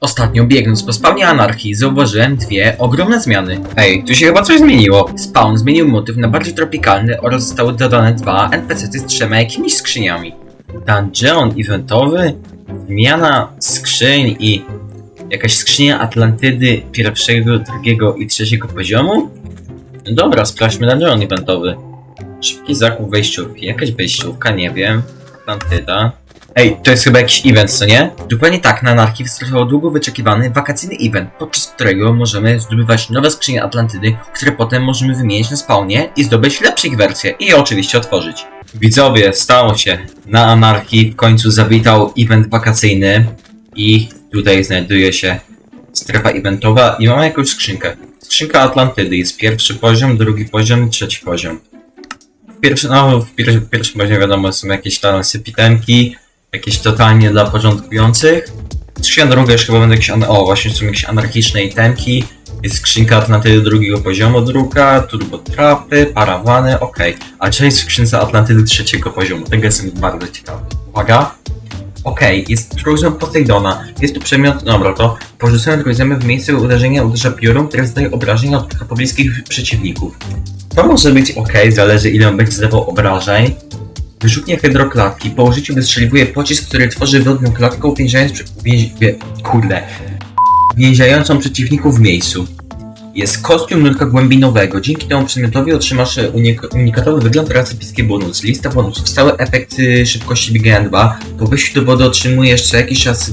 Ostatnio biegnąc po spawnie anarchii zauważyłem dwie ogromne zmiany. Ej, tu się chyba coś zmieniło. Spawn zmienił motyw na bardziej tropikalny oraz zostały dodane dwa NPC-ty z trzema jakimiś skrzyniami. Dungeon eventowy, wymiana skrzyń i jakaś skrzynia Atlantydy pierwszego, drugiego i trzeciego poziomu? No Dobra, sprawdźmy dungeon eventowy. Szybki zakup wejściówki, jakaś wejściówka, nie wiem. Atlantyda. Ej, to jest chyba jakiś event, co nie? Dokładnie tak, na Anarchii wystartował długo wyczekiwany wakacyjny event, podczas którego możemy zdobywać nowe skrzynie Atlantydy, które potem możemy wymienić na spawnie i zdobyć lepsze ich wersje i je oczywiście otworzyć. Widzowie, stało się. Na Anarchii w końcu zawitał event wakacyjny i tutaj znajduje się strefa eventowa i mamy jakąś skrzynkę. Skrzynka Atlantydy jest pierwszy poziom, drugi poziom, trzeci poziom. W pierwszym, no, w pier w pierwszym poziomie wiadomo są jakieś tam sypitemki, jakieś totalnie dla początkujących. Skrzynka druga już chyba będą jakieś, an- o właśnie są jakieś anarchiczne itemki. Jest skrzynka Atlantydy drugiego poziomu druga, turbo trapy, parawany, okej. A co jest w skrzynce Atlantydy trzeciego poziomu? Tego jestem bardzo ciekawy. Uwaga. Okej, jest trójzem Poseidona. Jest tu przedmiot, dobra, to porzucone trójzemy w miejscu uderzenia uderza piorun, które zdaje obrażenia od pobliskich przeciwników. To może być ok, zależy ile on będzie zadawał obrażeń. Wyrzutnie hydroklatki. Po użyciu wystrzeliwuje pocisk, który tworzy wodną klatkę, uwięziając... Przy... Uwięzi... Kurde. Więziającą przeciwników w miejscu. Jest kostium nurka głębinowego. Dzięki temu przedmiotowi otrzymasz e, unik unikatowy wygląd oraz epickie bonus. Lista bonusów. Stały efekt y, szybkości biegania 2. Po wejściu do wody otrzymujesz co jakiś czas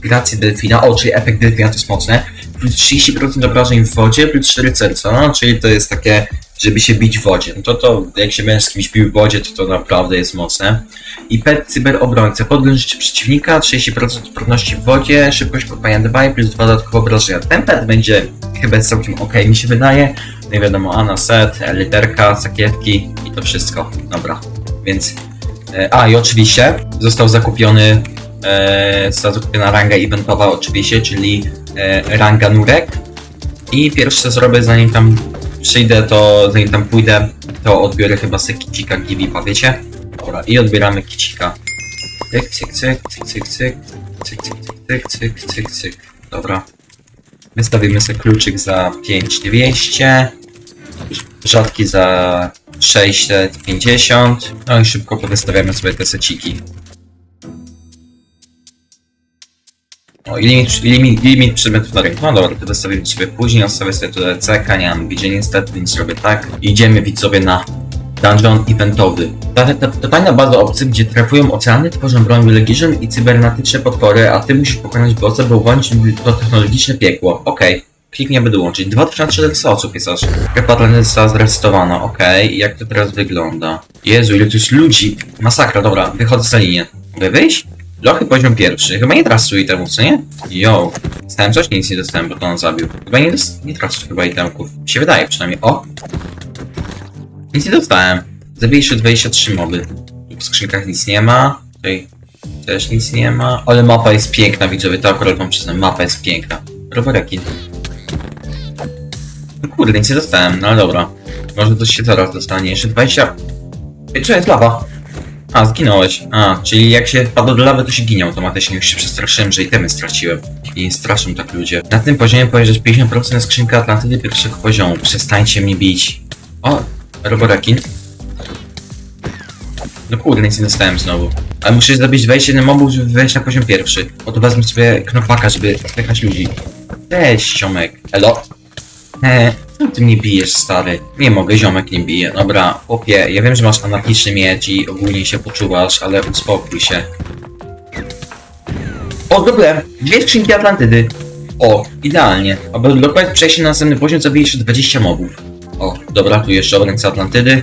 grację delfina. O, czyli efekt delfina to jest mocne. Plus 30% obrażeń w wodzie, plus 4 serca. No, czyli to jest takie żeby się bić w wodzie. No to to, jak się będziesz z kimś bił w wodzie, to to naprawdę jest mocne. I pet cyberobrońca. Podgląd życia przeciwnika, 30% odporności w wodzie, szybkość kopania 2 i plus 2 dodatkowe obrażenia. Ten pet będzie chyba całkiem ok, mi się wydaje. No i wiadomo, Ana set, literka, sakiewki i to wszystko. Dobra, więc... E, a, i oczywiście został zakupiony e, została zakupiona ranga eventowa oczywiście, czyli e, ranga nurek. I pierwsze co zrobię zanim tam przyjdę, to zanim tam pójdę, to odbiorę chyba se kicika Givipa, wiecie? Dobra, i odbieramy kicika. Cyk, cyk, cyk, cyk, cyk, cyk, cyk, cyk, cyk, cyk, cyk, cyk. Dobra. Wystawimy sobie kluczyk za 5200, rzadki za 650, no i szybko powystawiamy sobie te seciki. O, i limit, limit, limit przedmiotów na rynku. No dobra, to zostawimy sobie później, zostawię sobie tutaj CK, nie mam widzenia niestety, więc robię tak. Idziemy widzowie na dungeon eventowy. Ta, ta, to tajna baza obcych, gdzie trafują oceany, tworzą broń Legion i cybernetyczne potwory, a ty musisz pokonać bossa, by uwolnić to technologiczne piekło. Okej. Kliknie by dołączyć. 2400 osób jest aż. Atlantydy została zresetowana. Okej, i jak to teraz wygląda? Jezu, ile tu jest ludzi. Masakra, dobra, wychodzę za linię. Mogę wyjść? Lochy poziom pierwszy. Chyba nie trasuję itemów, co nie? Yo. Dostałem coś? Nic nie dostałem, bo to on zabił. Chyba nie, nie trasuję chyba itemków. Się wydaje przynajmniej. O! Nic nie dostałem. Zabiję jeszcze 23 moby. W skrzynkach nic nie ma. Tutaj też nic nie ma. Ale mapa jest piękna, widzowie. To akurat wam przyznam. Mapa jest piękna. Rowerekin. No kurde, nic nie dostałem. No ale dobra. Może coś się zaraz dostanie. Jeszcze 20... Ej, co jest lawa? A, zginąłeś. A, czyli jak się wpadło do lawy, to się ginie automatycznie. Już się przestraszyłem, że itemy straciłem. I straszą tak ludzie. Na tym poziomie pojeżdżać 50% na skrzynkę Atlantydy pierwszego poziomu. Przestańcie mnie bić. O, roborekin. No kurde, nic nie dostałem znowu. Ale muszę zabić 21 mobów, żeby wejść na poziom pierwszy. Oto wezmę sobie knopaka, żeby spychać ludzi. Cześć, ziomek. Elo. Co ty mnie bijesz, stary? Nie mogę, ziomek nie bije. Dobra, chłopie, ja wiem, że masz anarchiczny miecz i ogólnie się poczuwasz, ale uspokój się. O, dobra, dwie skrzynki Atlantydy. O, idealnie. Aby dokładnie przejść na następny poziom, zabiję jeszcze 20 mobów. O, dobra, tu jeszcze obrońca Atlantydy.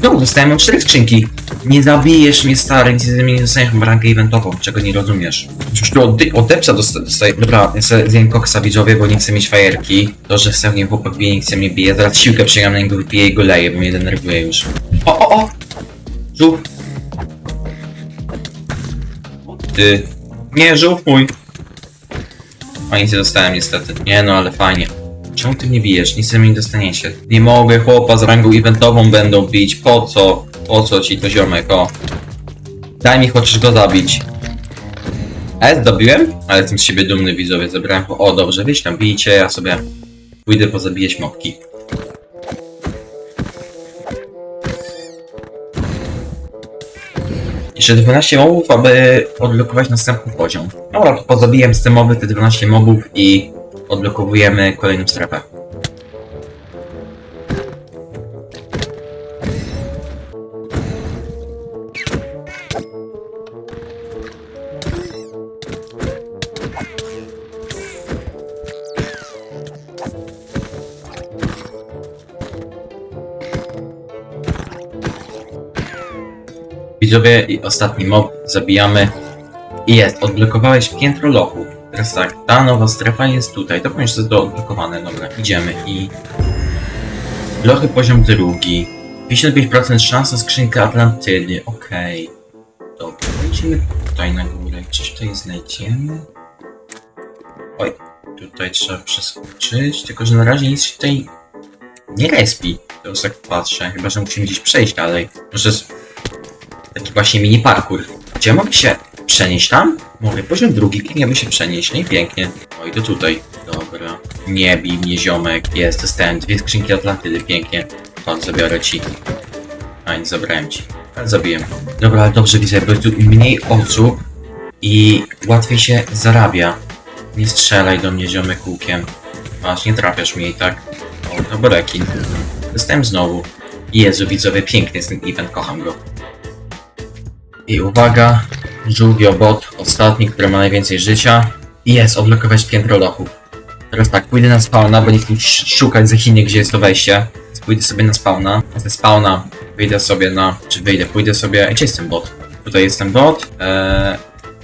Znowu dostałem cztery skrzynki. Nie zabijesz mnie, stary, nic mnie nie dostaniesz mam rangę eventową, czego nie rozumiesz. Już tu od, od depsa dosta- dostaję. Dobra, zjem koksa widzowie, bo nie chcę mieć fajerki. To, że w nim chłopak bije, nie chce mnie bije. Zaraz siłkę przyjmę na niego, wypiję i go leję, bo mnie denerwuje już. O, o, o! Żółw! Ty. Nie, żółw mój! A nic nie dostałem niestety. Nie no, ale fajnie. Czemu ty mnie bijesz? Nic ze mnie nie dostaniecie. Nie mogę, chłopa z rangą eventową będą bić. Po co? Po co ci to ziomek, o? Daj mi chociaż go zabić. Ale zdobiłem? Ale jestem z siebie dumny widzowie, zebrałem. O dobrze, wyjść tam, bijcie, ja sobie pójdę pozabijać mopki. Jeszcze 12 mobów, aby odblokować następny poziom. Dobra, to z tym moby te 12 mobów i odblokowujemy kolejną strefę. Widzowie i ostatni mob zabijamy. I jest, odblokowałeś piętro lochów. Teraz tak, ta nowa strefa jest tutaj. To być to odblokowane, dobra. Idziemy i... Lochy poziom drugi. 55% szans na skrzynkę Atlantydy, okej. Dobra, lecimy tutaj na górę. Coś tutaj znajdziemy? Oj, tutaj trzeba przeskoczyć, tylko że na razie nic się tutaj nie respi. To już tak patrzę, chyba że musimy gdzieś przejść dalej. Może jest taki właśnie mini parkour. Gdzie mogę się przenieść tam? Mogę, poziom drugi, pięknie by się przenieść, nie pięknie. Oj, to tutaj. Dobra. Nie bij mnie ziomek, jest, dostałem dwie skrzynki Atlantydy, pięknie. Chodź, zabiorę ci. A, nie zabrałem ci. Ale zabiję. Dobra, ale dobrze widzę, bo tu mniej osób i łatwiej się zarabia. Nie strzelaj do mnie ziomek łukiem. Masz, nie trafiasz mnie i tak. O, to rekin. Dostałem znowu. Jezu, widzowie, piękny jest ten event, kocham go. I uwaga, żółwiobot, ostatni, który ma najwięcej życia. I jest, odblokować piętro lochów. Teraz tak, pójdę na spawna, bo nie chcę szukać za Chiny, gdzie jest to wejście. Więc pójdę sobie na spawna. Ze spawna wyjdę sobie na... czy wyjdę, pójdę sobie... Gdzie jest ten bot? Tutaj jest ten bot. Eee,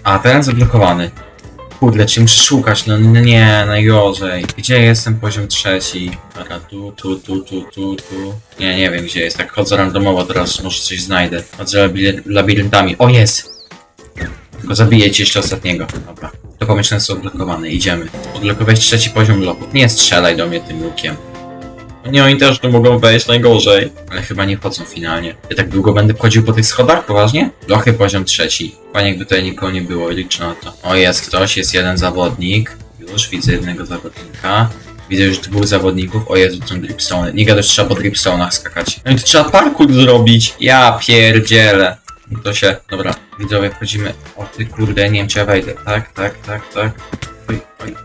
a, ten zablokowany. Kurde, czy muszę szukać? No, no nie, najgorzej. Gdzie jestem? Poziom trzeci. Dobra, tu, tu, tu, tu, tu, tu. Nie, nie wiem gdzie jest. Tak chodzę randomowo teraz, może coś znajdę. Chodzę labiry- labiryntami. O, jest! Tylko zabiję ci jeszcze ostatniego. Dobra. To pomieszczenie są odblokowane, idziemy. Odblokować trzeci poziom lochów. Nie strzelaj do mnie tym łukiem. No Nie, oni też tu mogą wejść najgorzej. Ale chyba nie wchodzą finalnie. Ja tak długo będę wchodził po tych schodach? Poważnie? Lochy poziom trzeci. Fajnie jakby tutaj nikogo nie było, liczę na to. O, jest ktoś, jest jeden zawodnik. Już widzę jednego zawodnika. Widzę już dwóch zawodników. O Jezu, są dripstone. Nie gadasz, trzeba po dripstonach skakać. No i to trzeba parkour zrobić. Ja pierdzielę. To się... Dobra, widzowie, wchodzimy. O ty kurde, nie wiem czy ja wejdę. Tak, tak, tak, tak. Oj, oj.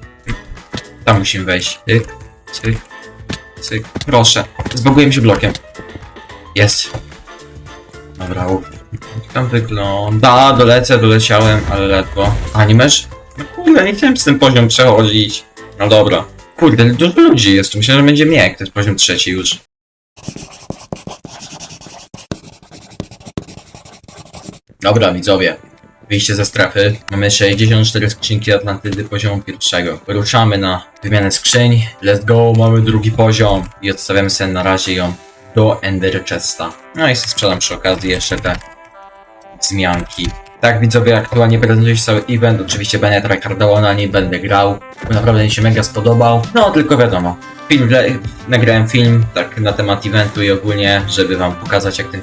Tam musimy wejść. Cyk, cyk, cyk. Proszę. Zbaguję mi się blokiem. Jest. Dobra, uf. Jak tam wygląda? Dolecę, doleciałem, ale ledwo. A nie masz? No kurde, nie chciałem z tym poziom przechodzić. No dobra. Kurde, dużo ludzi jest. Myślę, że będzie mnie, jak to jest poziom trzeci już. Dobra, widzowie. Wyjście ze strefy. Mamy 64 skrzynki Atlantydy poziomu pierwszego. Ruszamy na wymianę skrzyń. Let's go, mamy drugi poziom. I odstawiamy sobie na razie ją do Ender Chesta. No i sprzedam przy okazji jeszcze te wzmianki. Tak widzowie, aktualnie prezentuje się cały event. Oczywiście będę tryhardował na niej, będę grał. Bo naprawdę mi się mega spodobał. No tylko wiadomo. Film, nagrałem film tak na temat eventu i ogólnie, żeby wam pokazać jak ten,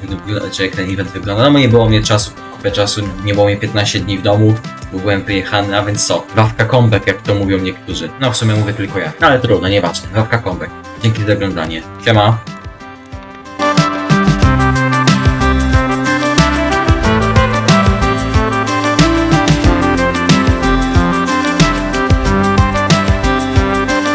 jak ten event wygląda. No nie było mnie czasu, kupę czasu, nie było mnie 15 dni w domu, bo byłem wyjechany, a więc co? Wawka comeback, jak to mówią niektórzy. No w sumie mówię tylko ja. Ale trudno, nieważne. Wawka comeback. Dzięki za oglądanie. Siema.